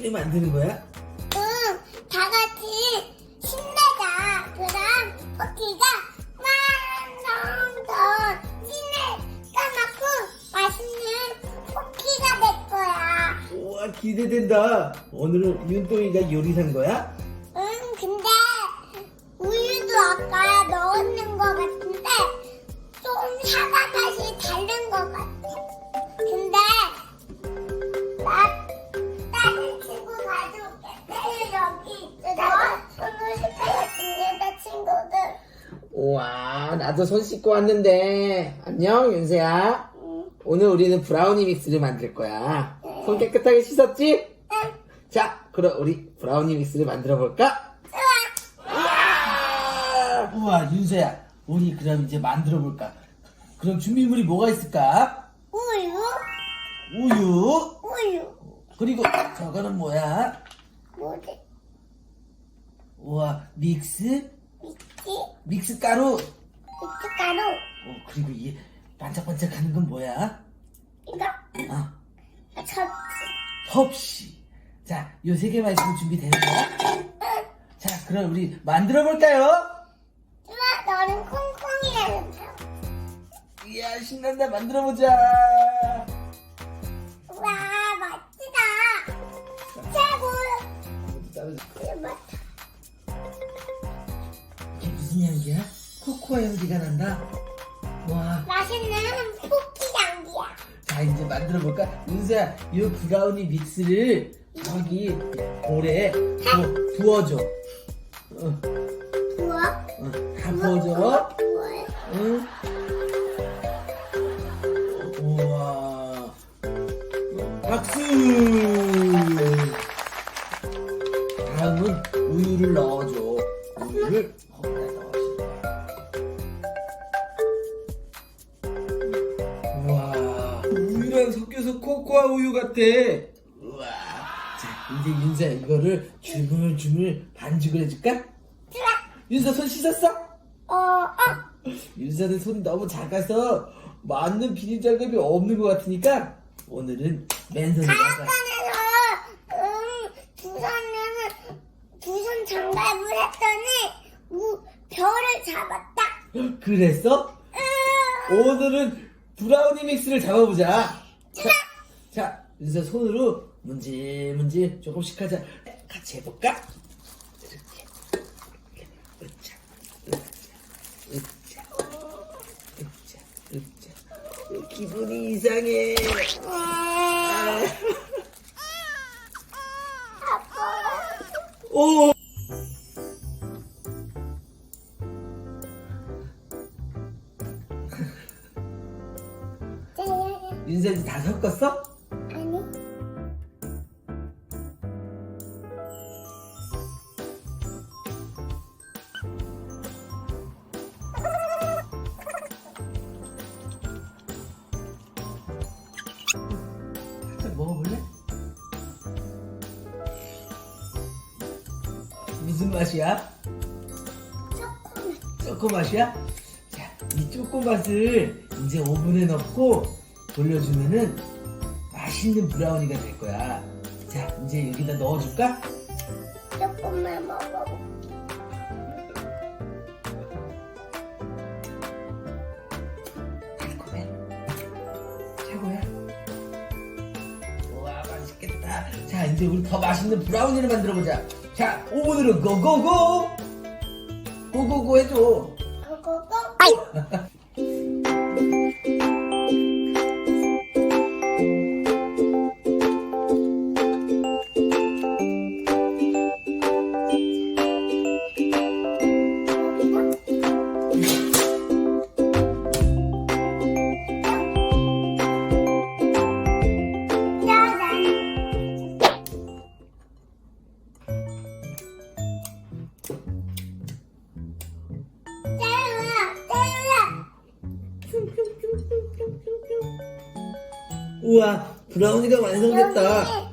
믹스를 만드는 거야? 응, 다 같이 신내자. 그럼 포키가 완전 더 진해 까맣고 맛있는 포키가 될 거야. 우와 기대된다. 오늘은 윤동이가 요리한 거야? 우와 나도 손 씻고 왔는데 안녕 윤세야. 응, 오늘 우리는 브라우니 믹스를 만들 거야. 손 깨끗하게 씻었지? 응, 자 그럼 우리 브라우니 믹스를 만들어 볼까? 좋아. 우와 윤세야 우리 그럼 이제 만들어 볼까? 그럼 준비물이 뭐가 있을까? 우유, 우유 우유. 그리고 저거는 뭐야? 뭐지? 우와 믹스? 믹스 가루 미숫가루. 어, 그리고 이 반짝반짝하는 건 뭐야? 이거 아첫 섭씨 자요 세 개만 있으면 준비되는 거야? 자 그럼 우리 만들어 볼까요? 좋아, 너는 콩콩이라는 사람. 이야 신난다 만들어 보자 무슨 향기야? 코코아 향기가 난다 와 맛있는 쿠키 향기야. 자 이제 만들어 볼까? 윤서야 이 브라우니 믹스를 저기 볼에 부, 부어줘 어, 부어? 어, 다 부어줘 부어요? 응? 우와 박수 다음은 우유를 넣어줘 우유를 섞여서 코코아 우유 같아 우와 자 이제 윤서야 이거를 주물주물 반죽을 해줄까? 윤서 손 씻었어? 어, 어. 윤서는 손이 너무 작아서 맞는 비닐 장갑이 없는 것 같으니까 오늘은 맨손으로 하자. 가야관에서, 음, 두손은, 두손 장갑을 했더니, 우, 별을 잡았다. 그랬어? 음, 오늘은 브라우니 믹스를 잡아보자. 자, 자, 윤서 손으로 문지 문지 조금씩 하자. 같이 해볼까? 이렇게, 이렇게, 으쌰, 으쌰, 으쌰, 으쌰, 으쌰. 기분이 이상해. 아. 오. 윤서 다 섞었어? 아니. 살짝 먹어볼래? 무슨 맛이야? 조금. 초코 맛이야? 자, 이 초코 맛을 이제 오븐에 넣고 돌려주면은 맛있는 브라우니가 될 거야. 자, 이제 여기다 넣어줄까? 조금만 먹어. 달콤해. 최고야. 우와, 맛있겠다. 자, 이제 우리 더 맛있는 브라우니를 만들어 보자. 자, 오븐으로 고고고! 고고고 해줘. 고고고. 우와, 브라우니가 완성됐다.